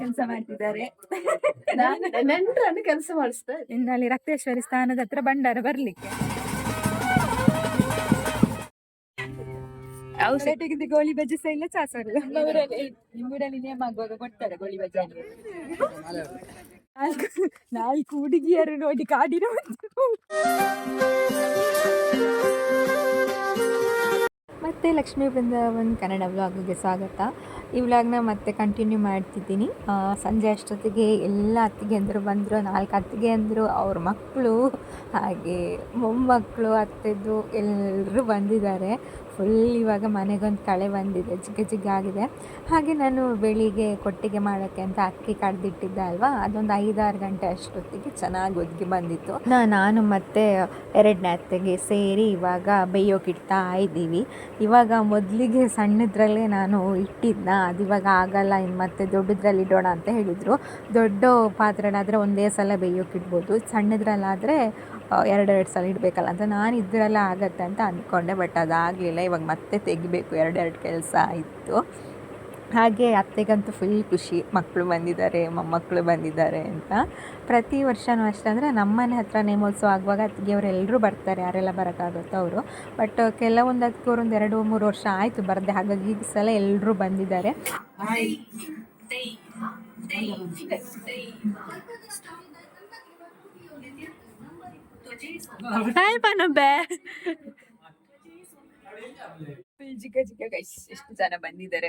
ಕೆಲಸ ಮಾಡ್ತಿದ್ದಾರೆ. ನೆಂಟರನ್ನು ಕೆಲಸ ಮಾಡಿಸ್ತಾ ಇದ್ದೆ. ಇನ್ನು ಅಲ್ಲಿ ರಕ್ತೇಶ್ವರಿ ಸ್ಥಾನದ ಹತ್ರ ಭಂಡಾರ ಬರ್ಲಿಕ್ಕೆ. ಔಷಧಿಗಿಂತ ಗೋಳಿ ಬಜ್ಜಿ ಸಹ ಇಲ್ಲ ಚಾ ಸಹ ಇಲ್ಲ. ನಮ್ಮೂರಲ್ಲಿ ನೇಮ ಆಗುವಾಗ ಕೊಡ್ತಾರೆ ಗೋಳಿ ಬಜ್ಜಿ. ನಾಲ್ಕು ನಾಲ್ಕು ಹುಡುಗಿಯರು ನೋಡಿ ಕಾಡಿನ ಮತ್ತೆ ಲಕ್ಷ್ಮೀ ಬೃಂದಾವನ್ ಕನ್ನಡ ವ್ಲಾಗ್ಗೆ ಸ್ವಾಗತ. ಈ ವ್ಲಾಗ್ನ ಮತ್ತೆ ಕಂಟಿನ್ಯೂ ಮಾಡ್ತಿದ್ದೀನಿ. ಸಂಜೆ ಅಷ್ಟೊತ್ತಿಗೆ ಎಲ್ಲ ಅತ್ತಿಗೆ ಅಂದರು, ಬಂದರು, ನಾಲ್ಕು ಅತ್ತಿಗೆ ಅಂದರು, ಅವ್ರ ಮಕ್ಕಳು ಹಾಗೆ ಮೊಮ್ಮಕ್ಕಳು, ಅತ್ತೆದು ಎಲ್ಲರೂ ಬಂದಿದ್ದಾರೆ. ಫುಲ್ ಇವಾಗ ಮನೆಗೊಂದು ಕಳೆ ಬಂದಿದೆ, ಜಿಗ್ಗೆ ಜಿಗ್ಗೆ ಆಗಿದೆ. ಹಾಗೆ ನಾನು ಬೆಳಿಗ್ಗೆ ಕೊಟ್ಟಿಗೆ ಮಾಡೋಕ್ಕೆ ಅಂತ ಅಕ್ಕಿ ಕಡ್ದಿಟ್ಟಿದ್ದೆ ಅಲ್ವಾ ಅದೊಂದು ಐದಾರು ಗಂಟೆ ಅಷ್ಟೊತ್ತಿಗೆ ಚೆನ್ನಾಗಿ ಒದಗಿ ಬಂದಿತ್ತು. ನಾನು ಮತ್ತು ಎರಡನೇ ಅತ್ತೆಗೆ ಸೇರಿ ಇವಾಗ ಬೇಯೋಕ್ಕಿಡ್ತಾ ಇದ್ದೀವಿ. ಇವಾಗ ಮೊದಲಿಗೆ ಸಣ್ಣದ್ರಲ್ಲೇ ನಾನು ಇಟ್ಟಿದ್ನ ಅದು ಇವಾಗ ಆಗಲ್ಲ ಇನ್ನು ಮತ್ತೆ ದೊಡ್ಡದ್ರಲ್ಲಿ ಇಡೋಣ ಅಂತ ಹೇಳಿದರು. ದೊಡ್ಡ ಪಾತ್ರೆನಾದರೆ ಒಂದೇ ಸಲ ಬೇಯೋಕ್ಕಿಡ್ಬೋದು ಸಣ್ಣದ್ರಲ್ಲಾದರೆ ಎರಡೆರಡು ಸಲ ಇಡಬೇಕಲ್ಲ ಅಂತ ನಾನು ಇದರಲ್ಲ ಆಗತ್ತೆ ಅಂತ ಅಂದ್ಕೊಂಡೆ ಬಟ್ ಅದಾಗಲಿಲ್ಲ. ಇವಾಗ ಮತ್ತೆ ತೆಗಿಬೇಕು, ಎರಡೆರಡು ಕೆಲಸ ಆಯಿತು. ಹಾಗೆ ಅತ್ತೆಗಂತೂ ಫುಲ್ ಖುಷಿ. ಮಕ್ಕಳು ಬಂದಿದ್ದಾರೆ ಮೊಮ್ಮಕ್ಕಳು ಬಂದಿದ್ದಾರೆ ಅಂತ. ಪ್ರತಿ ವರ್ಷವೂ ಅಷ್ಟೇ. ಅಂದರೆ ನಮ್ಮನೆ ಹತ್ರ ನೇಮೋತ್ಸವ ಆಗುವಾಗ ಅತ್ತಿಗೆಯವರೆಲ್ಲರೂ ಬರ್ತಾರೆ. ಯಾರೆಲ್ಲ ಬರೋಕ್ಕಾಗುತ್ತೋ ಅವರು. ಬಟ್ ಕೆಲವೊಂದು ಅದಕ್ಕೆ ಒಂದು ಎರಡು ಮೂರು ವರ್ಷ ಆಯಿತು ಬರದೆ. ಹಾಗಾಗಿ ಈ ಸಲ ಎಲ್ಲರೂ ಬಂದಿದ್ದಾರೆ. ಹಾಯ್ ಪನೊಬ್ಬೆ ಜಿಗ ಜಿಗ ಗೈಸ್ ಎಷ್ಟು ಜನ ಬಂದಿದ್ದಾರೆ.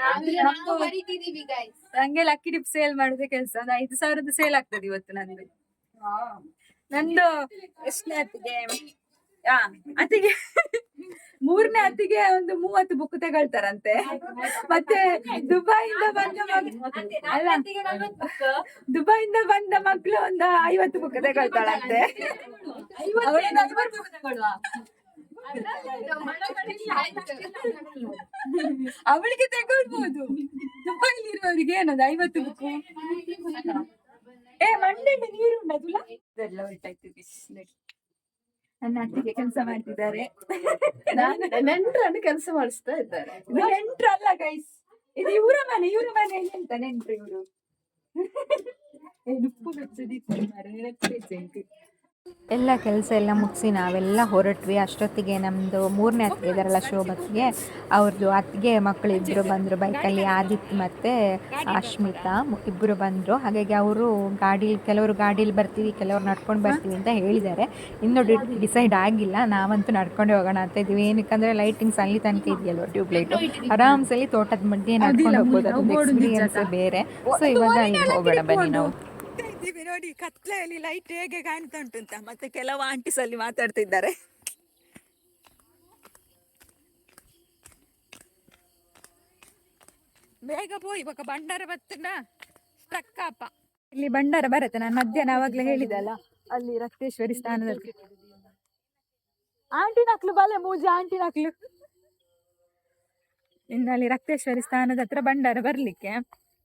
ನಂಗೆ ಲಕ್ಕಿ ಡಿಪ್ ಸೇಲ್ ಮಾಡುದೇ ಕೆಲಸ. ಒಂದು ಐದು ಸಾವಿರದ ಸೇಲ್ ಆಗ್ತದೆ ಇವತ್ತು ನಂದು. ನಂದು ಎಷ್ಟನೇ ಅತ್ತಿಗೆ ಆ ಅತ್ತಿಗೆ ಮೂರನೇ ಅತ್ತಿಗೆ ಒಂದು ಮೂವತ್ತು ಬುಕ್ ತಗೊಳ್ತಾರಂತೆ. ಮತ್ತೆ ದುಬೈಯಿಂದ ಬಂದ ಅಲ್ಲ. ದುಬೈಯಿಂದ ಬಂದ ಮಕ್ಳು ಒಂದು ಐವತ್ತು ಬುಕ್ ತಗೊಳ್ತಾಳಂತೆ. ಅವಳಿಗೆ ತಗೊಳ್ಬಹುದು ದುಬೈಲಿ ಇರುವವರಿಗೆ ಏನದು ಐವತ್ತು ಬುಕ್ ಏ ಮಂಡೆ ನೀರು ಉಂಟಲ್ಲ ಇದೆಲ್ಲ ಹೊರಟಾಯ್ತು ನನ್ನ ಅತ್ತಿಗೆ ಕೆಲಸ ಮಾಡ್ತಿದ್ದಾರೆ. ನಾನು ನೆಂಟ್ರನ್ನು ಕೆಲಸ ಮಾಡಿಸ್ತಾ ಇದ್ದಾರೆ. ಇದು ನೆಂಟ್ರು ಅಲ್ಲ ಗೈಸ್ ಇದು ಇವರ ಮನೆ ಇವರ ಮನೆ ಎಂತ ನೆಂಟ್ರು ಇವರು? ಉಪ್ಪು ಬೆಚ್ಚದಿತ್ತು ಮಾರ್ರೆ, ಎಲ್ಲ ಕೆಲಸ ಎಲ್ಲ ಮುಗಿಸಿ ನಾವೆಲ್ಲ ಹೊರಟ್ವಿ. ಅಷ್ಟೊತ್ತಿಗೆ ನಮ್ಮದು ಮೂರನೇ ಅತ್ತಿಗೆ ಇದ್ದಾರಲ್ಲ ಶೋಭತ್ಗೆ ಅವ್ರದ್ದು ಅತ್ತಿಗೆ ಮಕ್ಕಳು ಇಬ್ಬರು ಬಂದರು. ಬೈಕಲ್ಲಿ ಆದಿತ್ ಮತ್ತು ಅಶ್ಮಿತಾ ಇಬ್ಬರು ಬಂದರು. ಹಾಗಾಗಿ ಅವರು ಗಾಡೀಲಿ, ಕೆಲವರು ಗಾಡೀಲಿ ಬರ್ತೀವಿ, ಕೆಲವರು ನಡ್ಕೊಂಡು ಬರ್ತೀವಿ ಅಂತ ಹೇಳಿದ್ದಾರೆ. ಇನ್ನೂ ಡಿಸೈಡ್ ಆಗಿಲ್ಲ. ನಾವಂತೂ ನಡ್ಕೊಂಡೇ ಹೋಗೋಣ ಅಂತ ಇದ್ದೀವಿ. ಏನಕ್ಕಂದರೆ ಲೈಟಿಂಗ್ಸ್ ಅಲ್ಲಿ ತನಕ ಟ್ಯೂಬ್ ಲೈಟು ಆರಾಮ್ಸಲ್ಲಿ ತೋಟದ ಮಧ್ಯೆ ನಡ್ಕೊಂಡು ಹೋಗ್ಬೋದು. ಬೇರೆ. ಸೊ ಇವಾಗ ಹೋಗೋಣ ಬನ್ನಿ ನಾವು. ಇದ್ದೀವಿ ನೋಡಿ ಕತ್ಲೆಯಲ್ಲಿ ಲೈಟ್ ಹೇಗೆ ಕಾಣ್ತಾ ಉಂಟು ಅಂತ. ಮತ್ತೆ ಕೆಲವು ಆಂಟಿಸ್ ಅಲ್ಲಿ ಮಾತಾಡ್ತಿದ್ದಾರೆ. ಬೇಗ ಬೋ ಇವಾಗ ಭಂಡಾರ ಬರ್ತದ ಸ್ಟ್ರಕ್ಕಾಪ ಇಲ್ಲಿ ಭಂಡಾರ ಬರುತ್ತೆ. ನಾನು ಮಧ್ಯಾಹ್ನ ಅವಾಗ್ಲೇ ಹೇಳಿದಲ್ಲ, ಅಲ್ಲಿ ರಕ್ತೇಶ್ವರಿ ಸ್ಥಾನದಲ್ಲಿ. ಆಂಟಿ ನಕ್ಲು ಬಲೆ ಮೂಜಿ ಆಂಟಿ ನಕ್ಲು. ಇನ್ನು ಅಲ್ಲಿ ರಕ್ತೇಶ್ವರಿ ಸ್ಥಾನದ ಹತ್ರ ಭಂಡಾರ ಬರ್ಲಿಕ್ಕೆ.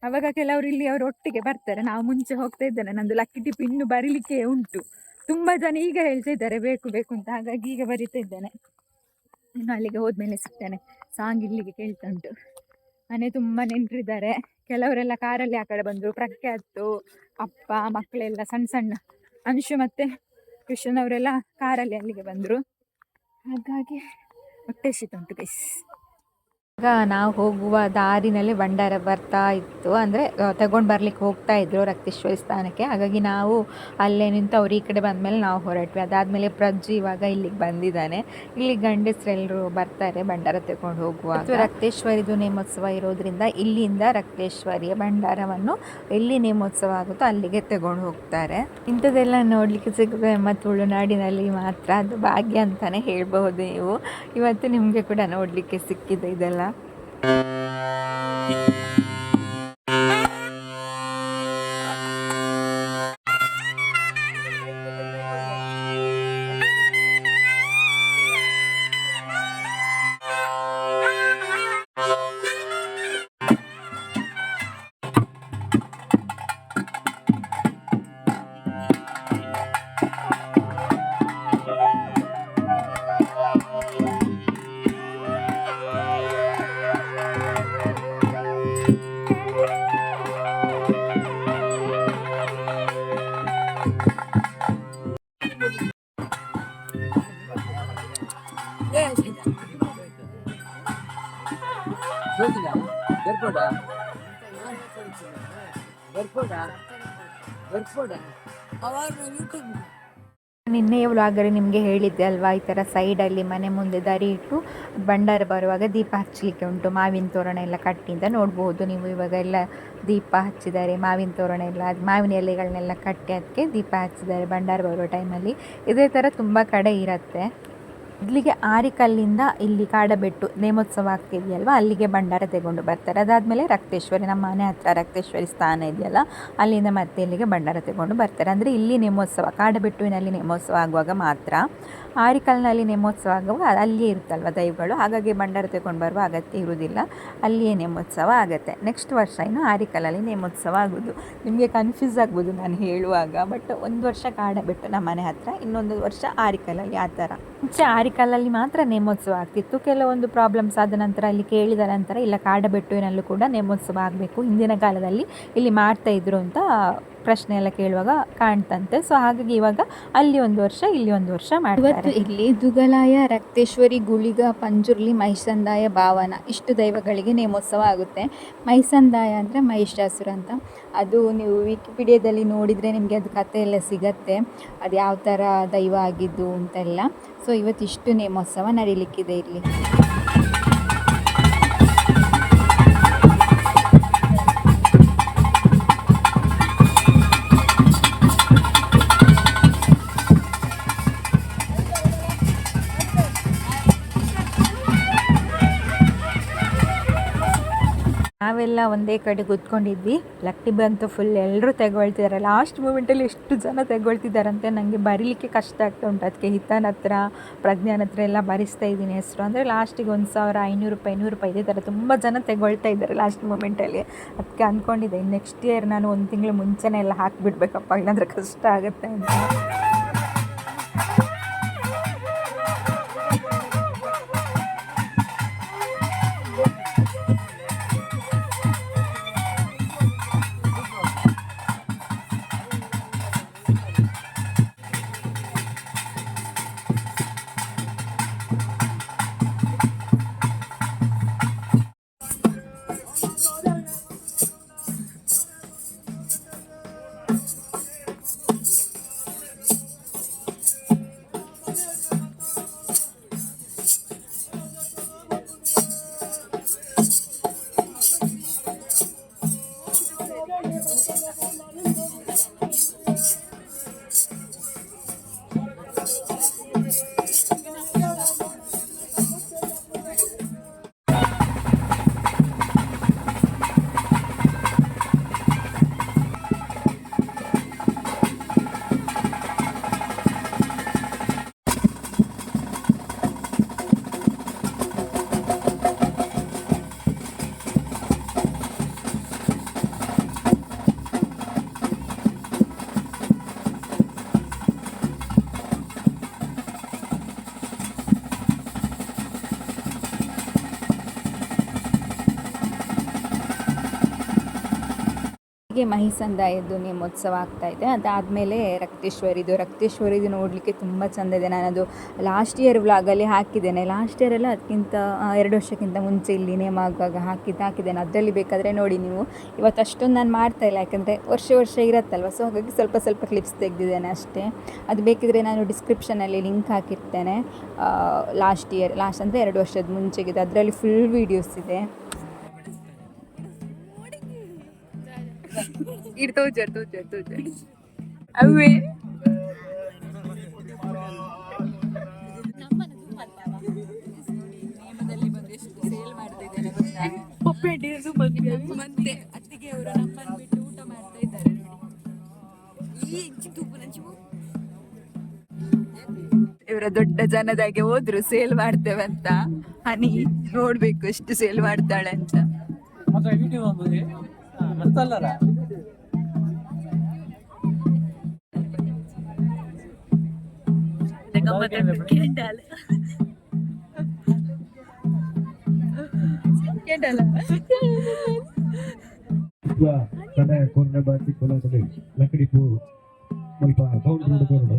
ಅವಾಗ ಕೆಲವರು ಇಲ್ಲಿ ಅವರು ಒಟ್ಟಿಗೆ ಬರ್ತಾರೆ. ನಾವು ಮುಂಚೆ ಹೋಗ್ತಾ ಇದ್ದೇನೆ. ನಂದು ಲಕ್ಕಿ ಟಿಪ್ ಇನ್ನು ಬರೀಲಿಕ್ಕೆ ಉಂಟು. ತುಂಬಾ ಜನ ಈಗ ಹೇಳ್ತಾ ಇದ್ದಾರೆ, ಬೇಕು ಬೇಕು ಅಂತ. ಹಾಗಾಗಿ ಈಗ ಬರಿತಾ ಇದ್ದೇನೆ. ಇನ್ನು ಅಲ್ಲಿಗೆ ಹೋದ್ಮೇಲೆ ಸಿಗ್ತೇನೆ. ಸಾಂಗ್ ಇಲ್ಲಿಗೆ ಕೇಳ್ತಾ ಉಂಟು. ಮನೆ ತುಂಬ ನೆಂಟರಿದ್ದಾರೆ. ಕೆಲವರೆಲ್ಲ ಕಾರಲ್ಲಿ ಆ ಕಡೆ ಬಂದರು. ಪ್ರಖ್ಯಾತು ಅಪ್ಪ, ಮಕ್ಕಳೆಲ್ಲ ಸಣ್ಣ ಸಣ್ಣ. ಅಂಶು ಮತ್ತೆ ಕೃಷ್ಣನವರೆಲ್ಲ ಕಾರಲ್ಲಿ ಅಲ್ಲಿಗೆ ಬಂದರು. ಹಾಗಾಗಿ ಹೊಟ್ಟೆ ಶೀತ ಉಂಟು ಗೈಸ್ ಈಗ ನಾವು ಹೋಗುವ ದಾರಿನಲ್ಲಿ ಭಂಡಾರ ಬರ್ತಾ ಇತ್ತು. ಅಂದರೆ ತಗೊಂಡು ಬರ್ಲಿಕ್ಕೆ ಹೋಗ್ತಾ ಇದ್ರು ರಕ್ತೇಶ್ವರಿ ಸ್ಥಾನಕ್ಕೆ. ಹಾಗಾಗಿ ನಾವು ಅಲ್ಲೇ ನಿಂತು ಅವ್ರು ಈ ಕಡೆ ಬಂದಮೇಲೆ ನಾವು ಹೊರಟ್ವಿ. ಅದಾದಮೇಲೆ ಪ್ರಜ್ಜು ಇವಾಗ ಇಲ್ಲಿಗೆ ಬಂದಿದ್ದಾನೆ. ಇಲ್ಲಿ ಗಂಡಸರೆಲ್ಲರೂ ಬರ್ತಾರೆ ಭಂಡಾರ ತಗೊಂಡು ಹೋಗುವ ರಕ್ತೇಶ್ವರಿದು ನೇಮೋತ್ಸವ ಇರೋದ್ರಿಂದ ಇಲ್ಲಿಂದ ರಕ್ತೇಶ್ವರಿಯ ಭಂಡಾರವನ್ನು ಎಲ್ಲಿ ನೇಮೋತ್ಸವ ಆಗುತ್ತೋ ಅಲ್ಲಿಗೆ ತಗೊಂಡು ಹೋಗ್ತಾರೆ. ಇಂಥದ್ದೆಲ್ಲ ನೋಡಲಿಕ್ಕೆ ಸಿಗುತ್ತೆ. ನಮ್ಮ ತುಳುನಾಡಿನಲ್ಲಿ ಮಾತ್ರ ಅದು ಭಾಗ್ಯ ಅಂತಾನೆ ಹೇಳ್ಬಹುದು ನೀವು. ಇವತ್ತು ನಿಮಗೆ ಕೂಡ ನೋಡಲಿಕ್ಕೆ ಸಿಕ್ಕಿದೆ ಇದೆಲ್ಲ. E... ನಿನ್ನೆ ವ್ಲಾಗಲ್ಲಿ ನಿಮಗೆ ಹೇಳಿದ್ದೆ ಅಲ್ವಾ, ಈ ಥರ ಸೈಡಲ್ಲಿ ಮನೆ ಮುಂದೆ ದಾರಿ ಇಟ್ಟು ಭಂಡಾರ ಬರುವಾಗ ದೀಪ ಹಚ್ಚಲಿಕ್ಕೆ ಉಂಟು. ಮಾವಿನ ತೋರಣ ಎಲ್ಲ ಕಟ್ಟಿಂದ ನೋಡ್ಬೋದು ನೀವು. ಇವಾಗ ಎಲ್ಲ ದೀಪ ಹಚ್ಚಿದ್ದಾರೆ, ಮಾವಿನ ತೋರಣ ಎಲ್ಲ ಅದು ಮಾವಿನ ಎಲೆಗಳನ್ನೆಲ್ಲ ಕಟ್ಟಿ ಅದಕ್ಕೆ ದೀಪ ಹಚ್ಚಿದ್ದಾರೆ ಭಂಡಾರ ಬರುವ ಟೈಮಲ್ಲಿ ಇದೇ ಥರ ತುಂಬ ಕಡೆ ಇರುತ್ತೆ. ಮೊದಲಿಗೆ ಆರಿಕಲ್ಲಿಂದ ಇಲ್ಲಿ ಕಾಡಬೆಟ್ಟು ನೇಮೋತ್ಸವ ಆಗ್ತಿದೆಯಲ್ವ? ಅಲ್ಲಿಗೆ ಭಂಡಾರ ತಗೊಂಡು ಬರ್ತಾರೆ. ಅದಾದಮೇಲೆ ರಕ್ತೇಶ್ವರಿ, ನಮ್ಮ ಮನೆ ಹತ್ರ ರಕ್ತೇಶ್ವರಿ ಸ್ಥಾನ ಇದೆಯಲ್ಲ, ಅಲ್ಲಿಂದ ಮತ್ತೆ ಇಲ್ಲಿಗೆ ಭಂಡಾರ ತಗೊಂಡು ಬರ್ತಾರೆ. ಅಂದರೆ ಇಲ್ಲಿ ನೇಮೋತ್ಸವ ಕಾಡಬೆಟ್ಟುವಿನಲ್ಲಿ ನೇಮೋತ್ಸವ ಆಗುವಾಗ ಮಾತ್ರ ಆರಿಕಲ್ನಲ್ಲಿ ನೇಮೋತ್ಸವ ಆಗುವ ಅಲ್ಲಿಯೇ ಇರುತ್ತಲ್ವ ದೈವಗಳು? ಹಾಗಾಗಿ ಭಂಡಾರ ತಗೊಂಡು ಬರುವ ಅಗತ್ಯ ಇರುವುದಿಲ್ಲ. ಅಲ್ಲಿಯೇ ನೇಮೋತ್ಸವ ಆಗುತ್ತೆ. ನೆಕ್ಸ್ಟ್ ವರ್ಷ ಇನ್ನು ಆರಿಕಲ್ಲಲ್ಲಿ ನೇಮೋತ್ಸವ ಆಗೋದು ನಿಮಗೆ ಕನ್ಫ್ಯೂಸ್ ಆಗ್ಬೋದು ನಾನು ಹೇಳುವಾಗ. ಬಟ್ ಒಂದು ವರ್ಷ ಕಾಡಬೆಟ್ಟು ನಮ್ಮ ಮನೆ ಹತ್ರ ಇನ್ನೊಂದು ವರ್ಷ ಆರಿಕಲ್ಲಲ್ಲಿ ಆ ಥರ. ಮುಂಚೆ ಆರಿಕಲ್ಲಲ್ಲಿ ಮಾತ್ರ ನೇಮೋತ್ಸವ ಆಗ್ತಿತ್ತು. ಕೆಲವೊಂದು ಪ್ರಾಬ್ಲಮ್ಸ್ ಆದ ನಂತರ ಅಲ್ಲಿ ಕೇಳಿದ ನಂತರ ಇಲ್ಲ ಕಾಡಬೆಟ್ಟುವಿನಲ್ಲೂ ಕೂಡ ನೇಮೋತ್ಸವ ಆಗಬೇಕು. ಹಿಂದಿನ ಕಾಲದಲ್ಲಿ ಇಲ್ಲಿ ಮಾಡ್ತಾ ಇದ್ರು ಅಂತ ಪ್ರಶ್ನೆ ಎಲ್ಲ ಕೇಳುವಾಗ ಕಾಣ್ತಂತೆ. ಸೊ ಹಾಗಾಗಿ ಇವಾಗ ಅಲ್ಲಿ ಒಂದು ವರ್ಷ, ಇಲ್ಲಿ ಒಂದು ವರ್ಷ ಇವತ್ತು ಇಲ್ಲಿ ದುಗಲಾಯ, ರಕ್ತೇಶ್ವರಿ, ಗುಳಿಗ, ಪಂಜುರ್ಲಿ ಮಹಿಷಂದಾಯ ಭಾವನ, ಇಷ್ಟು ದೈವಗಳಿಗೆ ನೇಮೋತ್ಸವ ಆಗುತ್ತೆ. ಮೈಸಂದಾಯ ಅಂದರೆ ಮಹಿಷಾಸುರ ಅಂತ. ಅದು ನೀವು ವಿಕಿಪೀಡಿಯಾದಲ್ಲಿ ನೋಡಿದರೆ ನಿಮಗೆ ಅದು ಕಥೆ ಎಲ್ಲ ಸಿಗತ್ತೆ. ಅದು ಯಾವ ಥರ ದೈವ ಆಗಿದ್ದು ಅಂತೆಲ್ಲ. ಸೊ ಇವತ್ತು ಇಷ್ಟು ನೇಮೋತ್ಸವ ನಡೀಲಿಕ್ಕಿದೆ ಇಲ್ಲಿ. ನಾವೆಲ್ಲ ಒಂದೇ ಕಡೆ ಕೂತ್ಕೊಂಡಿದ್ವಿ. ಲಕ್ಕಿ ಬಂತು ಫುಲ್ ಎಲ್ಲರೂ ತೆಗೊಳ್ತಿದ್ದಾರೆ ಲಾಸ್ಟ್ ಮೂಮೆಂಟಲ್ಲಿ ಎಷ್ಟು ಜನ ತೆಗೊಳ್ತಿದ್ದಾರಂತೆ ನನಗೆ ಬರೀಲಿಕ್ಕೆ ಕಷ್ಟ ಆಗ್ತಾ ಉಂಟು. ಅದಕ್ಕೆ ಹಿತನ ಹತ್ರ, ಪ್ರಜ್ಞಾನ ಹತ್ರ ಎಲ್ಲ ಬರಿಸ್ತಾ ಇದ್ದೀನಿ ಹೆಸರು. ಅಂದರೆ ಲಾಸ್ಟಿಗೆ ಒಂದು ಸಾವಿರ ಐನೂರು ರೂಪಾಯಿ ಐನೂರು ರೂಪಾಯಿ ಇದೇ. ಥರ ತುಂಬ ಜನ ತೆಗೊಳ್ತಾ ಇದ್ದಾರೆ ಲಾಸ್ಟ್ ಮೂಮೆಂಟಲ್ಲಿ ಅದಕ್ಕೆ ಅಂದ್ಕೊಂಡಿದ್ದೆ ನೆಕ್ಸ್ಟ್ ಇಯರ್ ನಾನು ಒಂದು ತಿಂಗಳು ಮುಂಚೆನೇ ಎಲ್ಲ ಹಾಕಿಬಿಡ್ಬೇಕಪ್ಪ. ಇಲ್ಲಾಂದರೆ ಕಷ್ಟ ಆಗುತ್ತೆ ಅಂತ. ಮಹಿಸಂದಾಯದ್ದು ಆಗ್ತಾ ಇದೆ. ಅದಾದಮೇಲೆ ರಕ್ತೇಶ್ವರಿದು ರಕ್ತೇಶ್ವರಿದು ನೋಡಲಿಕ್ಕೆ ತುಂಬ ಚೆಂದ ಇದೆ. ನಾನದು ಲಾಸ್ಟ್ ಇಯರ್ ವ್ಲಾಗಲ್ಲಿ ಹಾಕಿದ್ದೇನೆ. ಲಾಸ್ಟ್ ಇಯರೆಲ್ಲ ಅದಕ್ಕಿಂತ ಎರಡು ವರ್ಷಕ್ಕಿಂತ ಮುಂಚೆ ಇಲ್ಲಿ ನೇಮ ಆಗುವಾಗ ಹಾಕಿದ್ದು ಹಾಕಿದ್ದೇನೆ. ಅದರಲ್ಲಿ ಬೇಕಾದರೆ ನೋಡಿ ನೀವು. ಇವತ್ತು ಅಷ್ಟೊಂದು ನಾನು ಮಾಡ್ತಾ ಇಲ್ಲ. ಯಾಕಂದರೆ ವರ್ಷ ವರ್ಷ ಇರತ್ತಲ್ವ? ಸೊ ಹಾಗಾಗಿ ಸ್ವಲ್ಪ ಸ್ವಲ್ಪ ಕ್ಲಿಪ್ಸ್ ತೆಗೆದಿದ್ದೇನೆ ಅಷ್ಟೇ. ಅದು ಬೇಕಿದ್ರೆ ನಾನು ಡಿಸ್ಕ್ರಿಪ್ಷನಲ್ಲಿ ಲಿಂಕ್ ಹಾಕಿರ್ತೇನೆ. ಲಾಸ್ಟ್ ಇಯರ್ ಲಾಸ್ಟ್ ಅಂದರೆ ಎರಡು ವರ್ಷದ ಮುಂಚೆಗಿದೆ ಅದರಲ್ಲಿ ಫುಲ್ ವೀಡಿಯೋಸ್ ಇದೆ. ಇಡ್ ತೋಜರ್ ತೋಜರ್ ತೋಜರ್ ಅವೇ ಮತ್ತೆ ಅತ್ತಿಗೆ ಅವರು ನಮ್ಮನ್ನು ಬಿಟ್ಟು ಊಟ ಮಾಡ್ತಾ ಇದ್ದಾರೆ ಇವರ ದೊಡ್ಡ ಜನದಾಗೆ ಹೋದ್ರು ಸೇಲ್ ಮಾಡ್ತೇವೆ ಅಂತ. ಹನಿ ನೋಡ್ಬೇಕು ಎಷ್ಟು ಸೇಲ್ ಮಾಡ್ತಾಳೆ ಅಂತ. ಮತ್ತೆ ಯೂಟ್ಯೂಬ್ ಅಂಬುದು ಮರ್ತಲ್ಲರ ಅಥವಾ ಕಡೆ ಕೊಂಡೆ ಬಾತಿ ಕೊಲದಲ್ಲಿ ಲಕಡಿ ಪೂ ಸ್ವಲ್ಪ ಸೌಂಡ್ ಹಿಡ್ಕೊಂಡು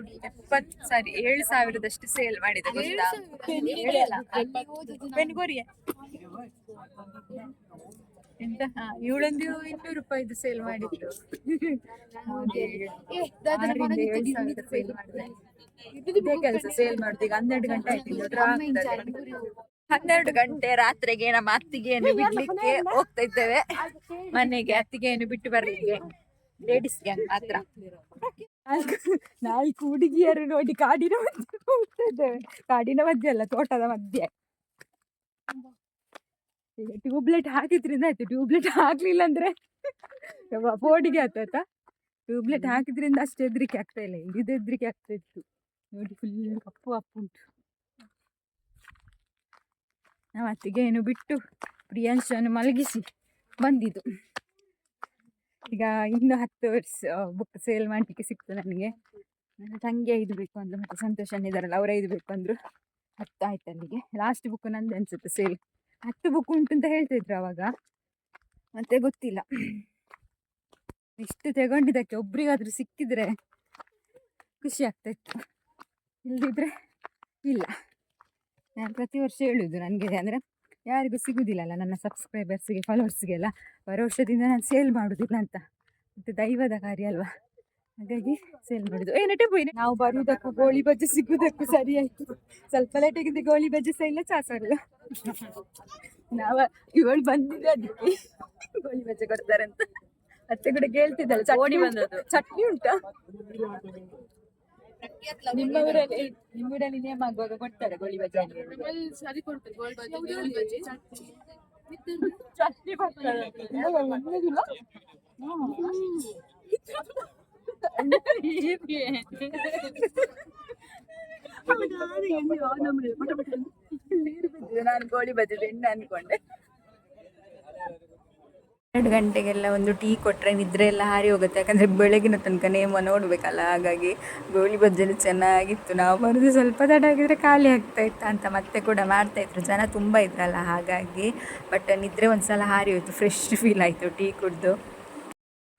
ಒಂದು ಎಪ್ಪತ್ತು ಸಾರಿ ಏಳು ಸಾವಿರದಷ್ಟು ಸೇಲ್ ಮಾಡಿದೆ ಗೊತ್ತಾ? ಬೆನ್ಗೋರಿಯ ಎಂತ? ಇವಳೊಂದು ಇನ್ನೂರು ರೂಪಾಯಿದು ಸೇಲ್ ಸಾವಿರ ಸೇಲ್ ಮಾಡಿದೆ. ಇದೇ ಕೆಲಸ ಸೇಲ್ ಮಾಡುದು ಈಗ ಹನ್ನೆರಡು ಗಂಟೆ ಆಯ್ತು ಹನ್ನೆರಡು ಗಂಟೆ ರಾತ್ರಿಗೆ ನಮ್ಮ ಅತ್ತಿಗೆಯನ್ನು ಬಿಡ್ಲಿಕ್ಕೆ ಹೋಗ್ತಾ ಇದ್ದೇವೆ. ಮನೆಗೆ ಅತ್ತಿಗೆಯನ್ನು ಬಿಟ್ಟು ಬರ್ಲಿಕ್ಕೆ. ಲೇಡೀಸ್ ಗ್ಯಾಂಗ್ ಮಾತ್ರ. ನಾಲ್ಕು ನಾಲ್ಕು ಹುಡುಗಿಯರು ನೋಡಿ ಕಾಡಿನ ಮಧ್ಯೆ ಹೋಗ್ತಿದ್ದೇವೆ. ಕಾಡಿನ ಮಧ್ಯೆ ಅಲ್ಲ, ತೋಟದ ಮಧ್ಯೆ. ಈಗ ಟ್ಯೂಬ್ಲೈಟ್ ಹಾಕಿದ್ರಿಂದ ಆಯ್ತು. ಟ್ಯೂಬ್ಲೈಟ್ ಹಾಕ್ಲಿಲ್ಲ ಅಂದ್ರೆ ಬೋರ್ಡಿಗೆ ಆಯ್ತಾ ಟ್ಯೂಬ್ಲೆಟ್ ಹಾಕಿದ್ರಿಂದ ಅಷ್ಟು ಹೆದ್ರಿಕೆ ಆಗ್ತಾ ಇಲ್ಲ. ಇದು ಹೆದ್ರಿಕೆ ಆಗ್ತಾ ಇತ್ತು. ನೋಡಿ ಫುಲ್ ಕಪ್ಪು ಅಪ್ಪು ಉಂಟು. ನಾವು ಅತ್ತಿಗೆ ಏನು ಬಿಟ್ಟು ಪ್ರಿಯಾಂಶನ್ನು ಮಲಗಿಸಿ ಬಂದಿದ್ದು. ಈಗ ಇನ್ನು ಹತ್ತು ವರ್ಷ ಬುಕ್ ಸೇಲ್ ಮಾಡಲಿಕ್ಕೆ ಸಿಕ್ತು ನನಗೆ. ನನ್ನ ತಂಗಿ ಐದು ಬೇಕು ಅಂದರು ಮತ್ತು ಸಂತೋಷ್ ಅವ್ರು ಐದು ಬೇಕು ಅಂದರು. ಹತ್ತು ಆಯ್ತು ಅಲ್ಲಿಗೆ. ಲಾಸ್ಟ್ ಬುಕ್ ನಂದು ಅನ್ಸುತ್ತೆ ಸೇಲ್ ಹತ್ತು ಬುಕ್ ಉಂಟು ಅಂತ ಹೇಳ್ತಿದ್ರು ಅವಾಗ. ಮತ್ತೆ ಗೊತ್ತಿಲ್ಲ. ಇಷ್ಟು ತಗೊಂಡಿದ್ದಕ್ಕೆ ಒಬ್ರಿಗಾದ್ರೂ ಸಿಕ್ಕಿದ್ರೆ ಖುಷಿ ಆಗ್ತಾಯಿತ್ತು ಇಲ್ಲದಿದ್ರೆ ಇಲ್ಲ. ನಾನು ಪ್ರತಿ ವರ್ಷ ಹೇಳುದು ನನಗೆ, ಅಂದರೆ ಯಾರಿಗೂ ಸಿಗುದಿಲ್ಲಲ್ಲ ನನ್ನ ಸಬ್ಸ್ಕ್ರೈಬರ್ಸ್ಗೆ ಫಾಲೋವರ್ಸ್ಗೆಲ್ಲ ಬರೋ ವರ್ಷದಿಂದ ನಾನು ಸೇಲ್ ಮಾಡುದಿಲ್ಲ ಅಂತ. ಮತ್ತೆ ದೈವದ ಕಾರ್ಯ ಅಲ್ವಾ? ಹಾಗಾಗಿ ಸೇಲ್ ಮಾಡುದು. ಏ ನಟೆ ನಾವು ಬರುವುದಕ್ಕೂ ಗೋಳಿ ಬಜ್ಜೆ ಸಿಗುವುದಕ್ಕೂ ಸರಿ ಆಯ್ತು ಸ್ವಲ್ಪ ಲೇಟಿಗೆ ಗೋಳಿ ಬಜ್ಜೆ ಸಹ ಇಲ್ಲ ಚಾಸಲ್ಲ ನಾವ ಇವಳು ಬಂದಿದ್ದೆ ಅದಕ್ಕೆ ಗೋಳಿ ಬಜ್ಜೆ ಕೊಡ್ತಾರೆ ಅಂತ ಅತ್ತೆ ಕೂಡ ಕೇಳ್ತಿದ್ದಲ್ಲ ಚಟ್ನಿ ಬಂದದ್ದು. ಚಟ್ನಿ ಉಂಟಾ? ನಿಮ್ಮ ಊರಲ್ಲಿ ನಿಮ್ಮ ಊರಲ್ಲಿ ನೇಮ ಆಗುವಾಗ ಕೊಡ್ತಾರೆ ಗೋಳಿ ಬಜ್ಜಿ ಸರಿ ಕೊಡ್ತಾರೆ. ಗೋಲ್ ಬಜ್ಜಿ ಗೋಲ್ ಬಜ್ಜಿ ಚಟ್ನಿ ಬರ್ತಾರೆ ಒಳ್ಳೆದಿಲ್ಲ ನಾನು ಗೋಳಿ ಬಜ್ಜಿ ಎಣ್ಣೆ ಅನ್ಕೊಂಡೆ. ಎರಡು ಗಂಟೆಗೆಲ್ಲ ಒಂದು ಟೀ ಕೊಟ್ಟರೆ ನಿದ್ರೆ ಎಲ್ಲ ಹಾರಿ ಹೋಗುತ್ತೆ. ಯಾಕಂದರೆ ಬೆಳಗಿನ ತನಕ ನೇಮ ನೋಡಬೇಕಲ್ಲ, ಹಾಗಾಗಿ ಗೋಳಿ ಬಜ್ಜಲು ಚೆನ್ನಾಗಿತ್ತು. ನಾವು ಬರೋದು ಸ್ವಲ್ಪ ತಡ ಆಗಿದ್ರೆ ಖಾಲಿ ಆಗ್ತಾ ಇತ್ತು ಅಂತ ಮತ್ತೆ ಕೂಡ ಮಾಡ್ತಾಯಿದ್ರು ಜನ ತುಂಬ ಇದ್ರಲ್ಲ ಹಾಗಾಗಿ ಬಟ್ ನಿದ್ರೆ ಒಂದು ಸಲ ಹಾರಿ ಹೋಯಿತು. ಫ್ರೆಶ್ ಫೀಲ್ ಆಯಿತು ಟೀ ಕುಡಿದು.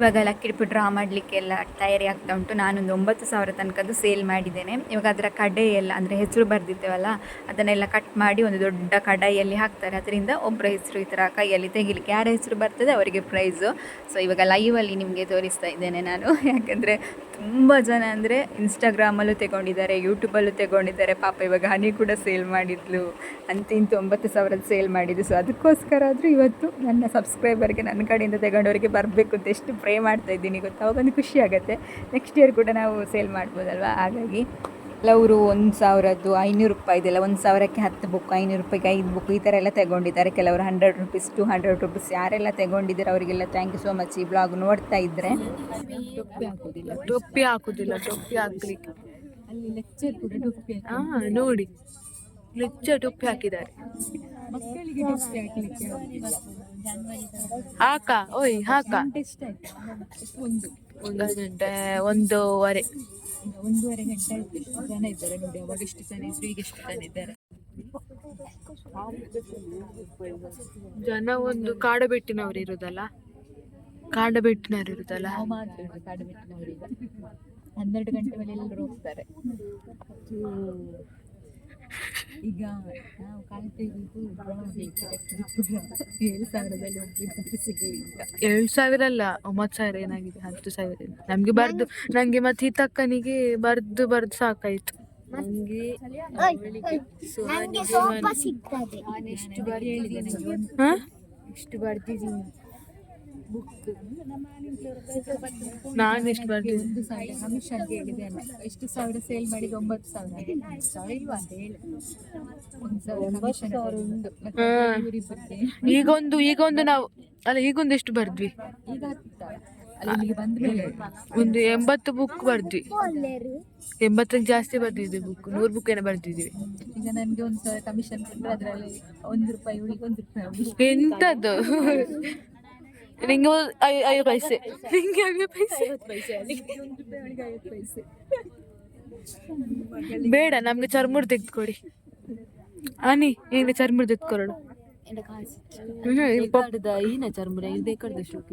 ಇವಾಗ ಲಕ್ಕಿಡ್ಪು ಡ್ರಾ ಮಾಡಲಿಕ್ಕೆಲ್ಲ ತಯಾರಿ ಆಗ್ತಾ ಉಂಟು. ನಾನೊಂದು ಒಂಬತ್ತು ಸಾವಿರ ತನಕದ್ದು ಸೇಲ್ ಮಾಡಿದ್ದೇನೆ. ಇವಾಗ ಅದರ ಕಡೆ ಎಲ್ಲ ಅಂದರೆ ಹೆಸರು ಬರೆದಿದ್ದೇವಲ್ಲ, ಅದನ್ನೆಲ್ಲ ಕಟ್ ಮಾಡಿ ಒಂದು ದೊಡ್ಡ ಕಡಾಯಿಯಲ್ಲಿ ಹಾಕ್ತಾರೆ. ಅದರಿಂದ ಒಬ್ಬರ ಹೆಸರು ಈ ಥರ ಕೈಯಲ್ಲಿ ತೆಗಿಲಿಕ್ಕೆ ಯಾರ ಹೆಸರು ಬರ್ತದೆ ಅವರಿಗೆ ಪ್ರೈಸು ಸೊ ಇವಾಗ ಲೈವಲ್ಲಿ ನಿಮಗೆ ತೋರಿಸ್ತಾ ಇದ್ದೇನೆ ನಾನು. ಯಾಕಂದರೆ ತುಂಬ ಜನ ಅಂದರೆ ಇನ್ಸ್ಟಾಗ್ರಾಮಲ್ಲೂ ತಗೊಂಡಿದ್ದಾರೆ ಯೂಟ್ಯೂಬಲ್ಲೂ ತಗೊಂಡಿದ್ದಾರೆ. ಪಾಪ ಇವಾಗ ಹನಿ ಕೂಡ ಸೇಲ್ ಮಾಡಿದ್ಲು. ಅಂತ ಇಂತು ಒಂಬತ್ತು ಸಾವಿರದ ಸೇಲ್ ಮಾಡಿದ್ದು. ಸೊ ಅದಕ್ಕೋಸ್ಕರ ಆದರೂ ಇವತ್ತು ನನ್ನ ಸಬ್ಸ್ಕ್ರೈಬರ್ಗೆ ನನ್ನ ಕಡೆಯಿಂದ ತಗೊಂಡವರಿಗೆ ಬರಬೇಕು ಅಂತ ಎಷ್ಟು ಮಾಡ್ತಾ ಇದ್ದೀನಿ ಗೊತ್ತಾ? ಅವಾಗೊಂದು ಖುಷಿ ಆಗುತ್ತೆ. ನೆಕ್ಸ್ಟ್ ಇಯರ್ ಕೂಡ ನಾವು ಸೇಲ್ ಮಾಡ್ಬೋದಲ್ವ? ಹಾಗಾಗಿ ಕೆಲವರು ಒಂದು ಸಾವಿರದ್ದು ಐನೂರು ರೂಪಾಯಿದೆಲ್ಲ ಒಂದು ಸಾವಿರಕ್ಕೆ ಹತ್ತು ಬುಕ್ ಐನೂರು ರೂಪಾಯಿಗೆ ಐದು ಬುಕ್ ಈ ಥರ ಎಲ್ಲ ತಗೊಂಡಿದ್ದಾರೆ. ಕೆಲವರು hundred rupees to hundred rupees ಯಾರೆಲ್ಲ ತಗೊಂಡಿದ್ದಾರೆ ಅವರಿಗೆಲ್ಲ ಥ್ಯಾಂಕ್ ಯು ಸೋ ಮಚ್ ಈ ಬ್ಲಾಗ್ ನೋಡ್ತಾ ಇದ್ದರೆ ಟೊಪ್ಪಿ ಹಾಕೋದಿಲ್ಲ ಟೊಪ್ಪಿ ಹಾಕೋದಿಲ್ಲ ಟೊಪ್ಪಿ ಹಾಕ್ಲಿಕ್ಕೆ. ಅಲ್ಲಿ ಲೆಕ್ಚರ್ ಕೂಡ ಟೊಪ್ಪಿ ಹಾ ನೋಡಿ. ಲೆಚ್ಚ ಟೊಪ್ಪಿ ಹಾಕಿದ್ದಾರೆ. ಮಕ್ಕಳಿಗೆ ಟೊಪ್ಪಿ ಹಾಕಲಿಕ್ಕೆ. ಹಾಕ ಓಯ್ ಹಾಕ. ಒಂದು ಒಂದು ಗಂಟೆ ಒಂದೂವರೆ. ಒಂದೂವರೆ ಗಂಟೆ ಆಯ್ತು. ಎಷ್ಟು ಜನ ಇದ್ದಾರೆ ನೋಡಿ ಅವಾಗ ಎಷ್ಟು ಜನ ಇದ್ರು ಈಗ ಎಷ್ಟು ಜನ ಇದ್ದಾರೆ. ಜನ ಒಂದು ಕಾಡಬೆಟ್ಟಿನವ್ರು ಇರುದಲ್ಲ? ಕಾಡಬೆಟ್ಟಿನವ್ರು ಇರುದಲ್ಲ? ನಾವು ಮಾತ್ರ ಇರೋದು ಕಾಡುಬೆಟ್ಟಿನವರೀಗ ಹನ್ನೆರಡು ಗಂಟೆ ಮೇಲೆ ಎಲ್ಲರೂ ಹೋಗ್ತಾರೆ. ಈಗ ನಾವು ಕಾಯ್ತಾ ಇರೋದು ಏಳು ಸಾವಿರದಲ್ಲಿ ಒಬ್ಬರಿಗಾದ್ರೂ ಸಿಗಲಿ ಅಂತ ಏಳು ಸಾವಿರ ಅಲ್ಲ ಒಂಬತ್ತು ಸಾವಿರ ಏನಾಗಿದೆ? ಹತ್ತು ಸಾವಿರ. ನಮ್ಗೆ ಬರ್ದು ನಂಗೆ ಮತ್ತೆ ಹಿತಕ್ಕನಿಗೆ ಬರ್ದು ಬರ್ದು ಸಾಕಾಯ್ತು. ಎಷ್ಟು ಬರ್ದಿದ್ದೀನಿ. ನಾನು ಎಷ್ಟು ಬರ್ದಿದ್ದೆ ಒಂದು ಸಾವಿರ ಕಮಿಷನ್ ಹೇಳಿದ್ದೇನೆ ಎಷ್ಟು ಸಾವಿರ ಸೇಲ್ ಮಾಡಿದ ಒಂಬತ್ತು ಸಾವಿರ. ಸಾವಿರ ಇಲ್ವಾ ಅಂತ ಹೇಳಿ. ಒಂದು ಸಾವಿರ ಕಮಿಷನ್ ಉಂಟು. ಮತ್ತೆ ಹಾ. ಇವರಿಬ್ಬರಿಗೆ. ಈಗೊಂದು ಈಗೊಂದು ನಾವು ಅಲ್ಲ ಈಗೊಂದು ಎಷ್ಟು ಬರ್ದ್ವಿ? ಈಗ ಹತ್ತ. ಅಲ್ಲಿ ಇಲ್ಲಿಗೆ ಬಂದ ಮೇಲೆ ಒಂದು ಎಂಬತ್ತು ಬುಕ್ ಬರ್ದ್ವಿ. ಎಂಬತ್ತಕ್ಕೆ ಜಾಸ್ತಿ ಬರ್ದಿದ್ವಿ ಬುಕ್ ನೂರು ಬುಕ್ ಏನೋ ಬರ್ದಿದ್ವಿ ಈಗ ನನಗೆ ಒಂದು ಸಾವಿರ ಕಮಿಷನ್ ಕೊಟ್ಟರೆ ಅದರಲ್ಲಿ ಒಂದು ರೂಪಾಯಿ ಉಳಿಗೆ ಒಂದು ರೂಪಾಯಿ. ಎಂತದ್ದು? ನಿಂಗೆ ಒಂದು ಐ- ಐದು ಪೈಸೆ ನಿಂಗೆ ಐದು ಪೈಸೆ ಬೇಡ ನಮ್ಗೆ ಚರ್ಮುರ್ ತೆಗೆದುಕೊಡಿ ಅನಿ ನಿಂಗೆ ಚರ್ಮುರ್ ತೆಗೆದುಕೊರೋಡು ಈನ ಚರ್ಮುರ ಇದೇ ಕಡ್ದ ಶೋಕ್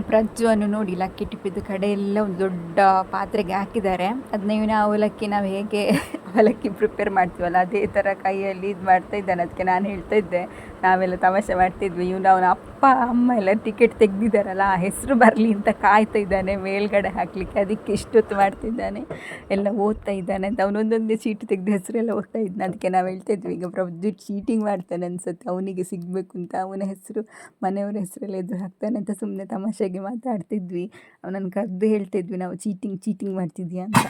ಪ್ರಜ್ಜುವನ್ನು ನೋಡಿ ಲಕ್ಕಿ ಕಡೆ ಎಲ್ಲ ಒಂದು ದೊಡ್ಡ ಪಾತ್ರೆಗೆ ಹಾಕಿದ್ದಾರೆ. ಅದನ್ನ ಇವನು ಅವಲಕ್ಕಿ ನಾವು ಹೇಗೆ ಅವಲಕ್ಕಿ ಪ್ರಿಪೇರ್ ಮಾಡ್ತೀವಲ್ಲ, ಅದೇ ಥರ ಕೈಯಲ್ಲಿ ಇದು ಮಾಡ್ತಾ ಇದ್ದಾನೆ. ಅದಕ್ಕೆ ನಾನು ಹೇಳ್ತಾ ಇದ್ದೆ, ನಾವೆಲ್ಲ ತಮಾಷೆ ಮಾಡ್ತಿದ್ವಿ. ಇವನು ಅವನ ಅಪ್ಪ, ಅಮ್ಮ ಎಲ್ಲ ಟಿಕೆಟ್ ತೆಗೆದಿದ್ದಾರಲ್ಲ, ಆ ಹೆಸರು ಬರಲಿ ಅಂತ ಕಾಯ್ತಾ ಇದ್ದಾನೆ, ಮೇಲ್ಗಡೆ ಹಾಕಲಿಕ್ಕೆ. ಅದಕ್ಕೆ ಇಷ್ಟೊತ್ತು ಮಾಡ್ತಿದ್ದಾನೆ. ಎಲ್ಲ ಓದ್ತಾ ಇದ್ದಾನೆ ಅಂತ ಅವನೊಂದೊಂದೇ ಚೀಟಿ ತೆಗೆದು ಹೆಸರೆಲ್ಲ ಓದ್ತಾ ಇದ್ದಾನೆ. ಅದಕ್ಕೆ ನಾವು ಹೇಳ್ತಾ ಇದ್ವಿ, ಈಗ ಪ್ರಭು ಚೀಟಿಂಗ್ ಮಾಡ್ತಾನೆ ಅನ್ಸುತ್ತೆ. ಅವನಿಗೆ ಸಿಗಬೇಕು ಅಂತ, ಅವನ ಹೆಸರು ಮನೆಯವರ ಹೆಸರೆಲ್ಲ ಎದುರು ಹಾಕ್ತಾನೆ ಅಂತ ಸುಮ್ಮನೆ ತಮಾಷೆಗೆ ಮಾತಾಡ್ತಿದ್ವಿ. ಅವನನ್ನು ಕರೆದು ಹೇಳ್ತಿದ್ವಿ, ನಾವು ಚೀಟಿಂಗ್ ಚೀಟಿಂಗ್ ಮಾಡ್ತಿದ್ಯಾ ಅಂತ.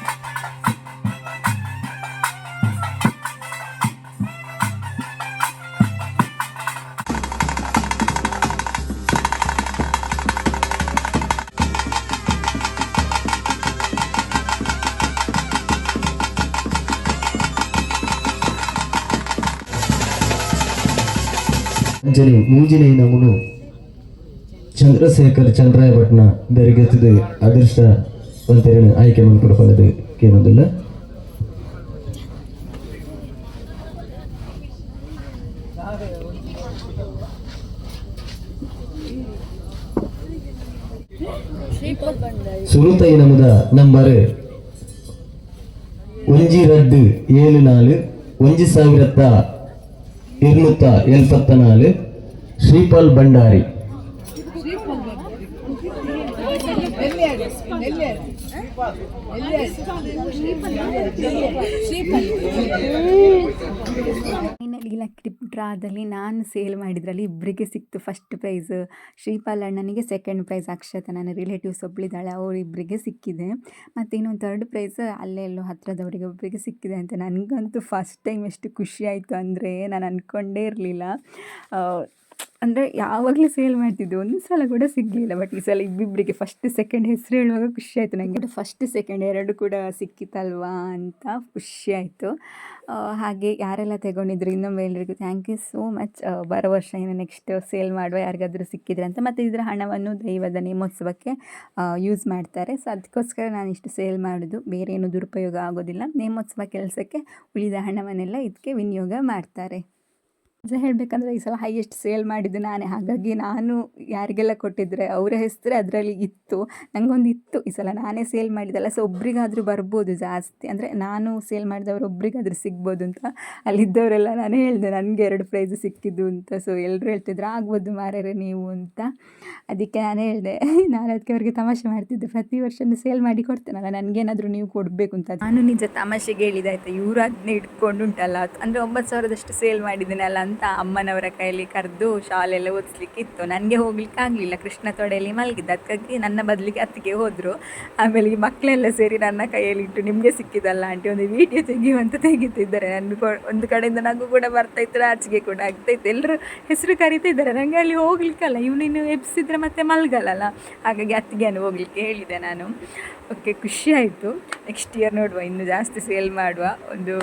ಅಂಜಲಿ ಮೂಜಿನವನು ಚಂದ್ರಶೇಖರ್ ಚಂದ್ರಾಯ ಭಟ್ನ ಬೆರಗೆತ್ತಿದ ಅದೃಷ್ಟ ಒಂಥೇಳಿ ಆಯ್ಕೆ ಮಾಡಿಕೊಡ್ಕೊಳ್ಳೋದಕ್ಕೇನೊಂದಿಲ್ಲ சுருத்தை நமுத நம்பரு ஒஞ்சி ரத்து ஏழு நாலு ஒஞ்சி சாவிரத்தா இருநூத்தா எழுபத்த நாலு ಶ್ರೀಪಾಲ್ ಭಂಡಾರಿ. ಕ್ಲಿಪ್ ಡ್ರಾದಲ್ಲಿ ನಾನು ಸೇಲ್ ಮಾಡಿದ್ರಲ್ಲಿ ಇಬ್ಬರಿಗೆ ಸಿಕ್ತು ಫಸ್ಟ್ ಪ್ರೈಸ್ ಶ್ರೀಪಾಲ್ ಅಣ್ಣನಿಗೆ ಸೆಕೆಂಡ್ ಪ್ರೈಸ್ ಅಕ್ಷತ ನನ್ನ ರಿಲೇಟಿವ್ಸ್ ಒಬ್ಬಳಿದ್ದಾಳೆ ಅವರಿಬ್ಬರಿಗೆ ಸಿಕ್ಕಿದೆ. ಮತ್ತು ಇನ್ನೊಂದು ಥರ್ಡ್ ಪ್ರೈಸ್ ಅಲ್ಲೇ ಎಲ್ಲೋ ಹತ್ತಿರದವರಿಗೆ ಒಬ್ಬರಿಗೆ ಸಿಕ್ಕಿದೆ ಅಂತ ನನಗಂತೂ ಫಸ್ಟ್ ಟೈಮ್ ಎಷ್ಟು ಖುಷಿ ಆಯಿತು ಅಂದರೆ, ನಾನು ಅಂದ್ಕೊಂಡೇ ಇರಲಿಲ್ಲ. ಅಂದರೆ ಯಾವಾಗಲೂ ಸೇಲ್ ಮಾಡ್ತಿದ್ದೆ. ಒಂದು ಸಲ ಕೂಡ ಸಿಗಲಿಲ್ಲ ಬಟ್ ಈ ಸಲ ಇಬ್ಬಿಬ್ಬರಿಗೆ ಫಸ್ಟ್ ಸೆಕೆಂಡ್ ಹೆಸರು ಹೇಳುವಾಗ ಖುಷಿ ಆಯಿತು ನನಗೆ ಫಸ್ಟ್ ಸೆಕೆಂಡ್ ಎರಡು ಕೂಡ ಸಿಕ್ಕಿತ್ತಲ್ವಾ ಅಂತ ಖುಷಿ ಆಯಿತು. ಹಾಗೆ ಯಾರೆಲ್ಲ ತಗೊಂಡಿದ್ರು ಇನ್ನೊಮ್ಮೆ ಎಲ್ರಿಗೂ ಥ್ಯಾಂಕ್ ಯು ಸೋ ಮಚ್ ಬರೋ ವರ್ಷ ಇನ್ನು ನೆಕ್ಸ್ಟ್ ಸೇಲ್ ಮಾಡುವ ಯಾರಿಗಾದರೂ ಸಿಕ್ಕಿದ್ರೆ ಅಂತ. ಮತ್ತು ಇದರ ಹಣವನ್ನು ದೈವದ ನೇಮೋತ್ಸವಕ್ಕೆ ಯೂಸ್ ಮಾಡ್ತಾರೆ. ಸೊ ಅದಕ್ಕೋಸ್ಕರ ನಾನು ಇಷ್ಟು ಸೇಲ್ ಮಾಡೋದು. ಬೇರೆ ಏನು ದುರುಪಯೋಗ ಆಗೋದಿಲ್ಲ. ನೇಮೋತ್ಸವ ಕೆಲಸಕ್ಕೆ ಉಳಿದ ಹಣವನ್ನೆಲ್ಲ ಇದಕ್ಕೆ ವಿನಿಯೋಗ ಮಾಡ್ತಾರೆ. ನಿಜ ಹೇಳಬೇಕಂದ್ರೆ ಈ ಸಲ ಹೈಯೆಸ್ಟ್ ಸೇಲ್ ಮಾಡಿದ್ದು ನಾನೇ. ಹಾಗಾಗಿ ನಾನು ಯಾರಿಗೆಲ್ಲ ಕೊಟ್ಟಿದ್ರೆ ಅವರ ಹೆಸರು ಅದರಲ್ಲಿ ಇತ್ತು. ನನಗೊಂದು ಇತ್ತು ಈ ಸಲ. ನಾನೇ ಸೇಲ್ ಮಾಡಿದ್ದಲ್ಲ. ಸೊ ಒಬ್ರಿಗಾದರೂ ಬರ್ಬೋದು ಜಾಸ್ತಿ. ಅಂದರೆ ನಾನು ಸೇಲ್ ಮಾಡಿದವರು ಒಬ್ರಿಗಾದ್ರೂ ಸಿಗ್ಬೋದು ಅಂತ ಅಲ್ಲಿದ್ದವರೆಲ್ಲ ನಾನು ಹೇಳಿದೆ. ನನಗೆ ಎರಡು ಪ್ರೈಸ್ ಸಿಕ್ಕಿದ್ದು ಅಂತ. ಸೊ ಎಲ್ಲರೂ ಹೇಳ್ತಿದ್ರು, ಆಗ್ಬೋದು ಮಾರ್ಯಾರೆ ನೀವು ಅಂತ. ಅದಕ್ಕೆ ನಾನು ಹೇಳಿದೆ. ನಾನು ಅದಕ್ಕೆ ಅವರಿಗೆ ತಮಾಷೆ ಮಾಡ್ತಿದ್ದೆ. ಪ್ರತಿ ವರ್ಷನೂ ಸೇಲ್ ಮಾಡಿ ಕೊಡ್ತೇನಲ್ಲ. ನನಗೇನಾದರೂ ನೀವು ಕೊಡಬೇಕು ಅಂತ. ನಾನು ನಿಜ ತಮಾಷೆಗೆ ಹೇಳಿದೆ. ಆಯಿತಾ? ಇವರು ಅದನ್ನೇ ಇಟ್ಕೊಂಡು ಉಂಟಲ್ಲ ಅಂದರೆ ಒಂಬತ್ತು ಸಾವಿರದಷ್ಟು ಸೇಲ್ ಮಾಡಿದ್ದೀನಲ್ಲ. ಅಂತ ಅಮ್ಮನವರ ಕೈಯಲ್ಲಿ ಕರೆದು ಶಾಲೆಲ್ಲ ಓದಿಸ್ಲಿಕ್ಕೆ ಇತ್ತು ನನಗೆ ಹೋಗ್ಲಿಕ್ಕೆ ಆಗಲಿಲ್ಲ. ಕೃಷ್ಣ ತೊಡೆಯಲ್ಲಿ ಮಲಗಿದ್ದ. ಅದಕ್ಕಾಗಿ ನನ್ನ ಬದಲಿಗೆ ಅತ್ತಿಗೆ ಹೋದರು. ಆಮೇಲೆ ಈ ಮಕ್ಕಳೆಲ್ಲ ಸೇರಿ ನನ್ನ ಕೈಯಲ್ಲಿ ಇಟ್ಟು ನಿಮಗೆ ಸಿಕ್ಕಿದಲ್ಲ ಆಂಟಿ, ಒಂದು ವಿಡಿಯೋ ತೆಗೆಯುವಂತ ತೆಗಿತಿದ್ದಾರೆ ನನ್ನ ಒಂದು ಕಡೆಯಿಂದ ನನಗೂ ಕೂಡ ಬರ್ತಾ ಇತ್ತು, ಆಚೆಗೆ ಕೂಡ ಆಗ್ತಾಯಿತ್ತು ಎಲ್ಲರೂ ಹೆಸರು ಕರಿತಿದ್ದಾರೆ ನನಗೆ ಅಲ್ಲಿ ಹೋಗ್ಲಿಕ್ಕಲ್ಲ. ಇವನಿನ್ನು ಎಬ್ಸಿದ್ರೆ ಮತ್ತೆ ಮಲಗಲ್ಲ ಹಾಗಾಗಿ ಅತ್ತಿಗೆಯನ್ನು ಹೋಗ್ಲಿಕ್ಕೆ ಹೇಳಿದೆ ನಾನು. ಓಕೆ ಖುಷಿ ಆಯಿತು. ನೆಕ್ಸ್ಟ್ ಇಯರ್ ನೋಡುವ. ಇನ್ನು ಜಾಸ್ತಿ ಸೇಲ್ ಮಾಡುವ. ಒಂದು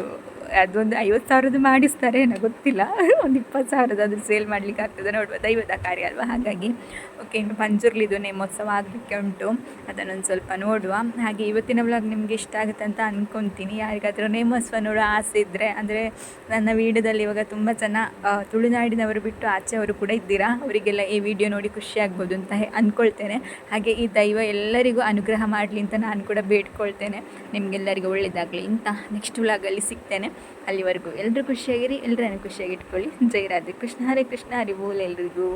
ಅದೊಂದು ಐವತ್ತು ಸಾವಿರದ್ದು ಮಾಡಿಸ್ತಾರೆ ಏನೋ ಗೊತ್ತಿಲ್ಲ. ಒಂದು ಇಪ್ಪತ್ತು ಸಾವಿರದ ಅದು ಸೇಲ್ ಮಾಡಲಿಕ್ಕೆ ಆಗ್ತದೆ ನೋಡುವ ದೈವದ ಕಾರ್ಯ ಅಲ್ವಾ? ಹಾಗಾಗಿ ಓಕೆ, ಇನ್ನು ಪಂಜುರ್ಲಿದು ನೇಮೋತ್ಸವ ಆಗಲಿಕ್ಕೆ ಉಂಟು. ಅದನ್ನೊಂದು ಸ್ವಲ್ಪ ನೋಡುವ. ಹಾಗೆ ಇವತ್ತಿನ ವ್ಲಾಗ್ ನಿಮಗೆ ಇಷ್ಟ ಆಗುತ್ತೆ ಅಂತ ಅಂದ್ಕೊತೀನಿ ಯಾರಿಗಾದರೂ ನೇಮೋತ್ಸವ ನೋಡೋ ಆಸೆ ಇದ್ದರೆ ಅಂದರೆ ನನ್ನ ವೀಡಿಯೋದಲ್ಲಿ ಇವಾಗ ತುಂಬ ಜನ ತುಳುನಾಡಿನವರು ಬಿಟ್ಟು ಆಚೆಯವರು ಕೂಡ ಇದ್ದೀರಾ? ಅವರಿಗೆಲ್ಲ ಈ ವಿಡಿಯೋ ನೋಡಿ ಖುಷಿ ಆಗ್ಬೋದು ಅಂತ ಅಂದ್ಕೊಳ್ತೇನೆ ಹಾಗೆ ಈ ದೈವ ಎಲ್ಲರಿಗೂ ಅನುಗ್ರಹ ಮಾಡಲಿ ಅಂತ ನಾನು ಕೂಡ ಬೇಡ್ಕೊಳ್ತೇನೆ. ನಿಮಗೆಲ್ಲರಿಗೂ ಒಳ್ಳೆಯದಾಗಲಿ ಅಂತ ನೆಕ್ಸ್ಟ್ ವ್ಲಾಗಲ್ಲಿ ಸಿಗ್ತೇನೆ. ಅಲ್ಲಿವರೆಗೂ ಎಲ್ಲರೂ ಖುಷಿಯಾಗಿರಿ ಎಲ್ಲರನ್ನು ಖುಷಿಯಾಗಿ ಇಟ್ಕೊಳ್ಳಿ. ಜೈ ರಾಧೆ ಕೃಷ್ಣ, ಹರೇ ಕೃಷ್ಣ, ಹರಿ ಬೋಲ್ ಎಲ್ರಿಗೂ.